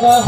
Oh.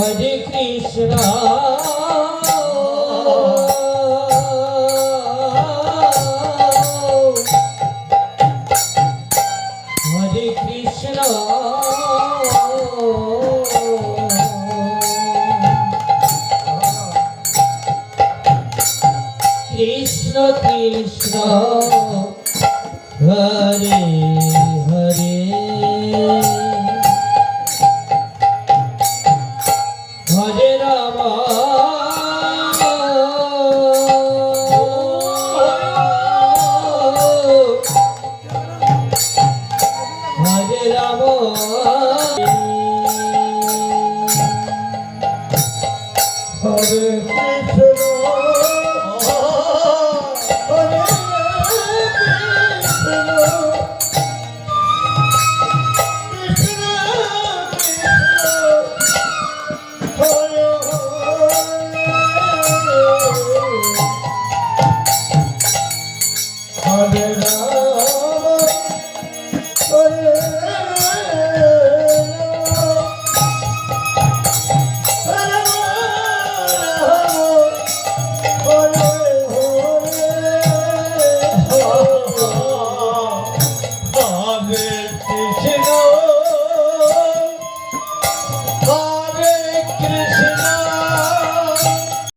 Hare Krishna Hare Hare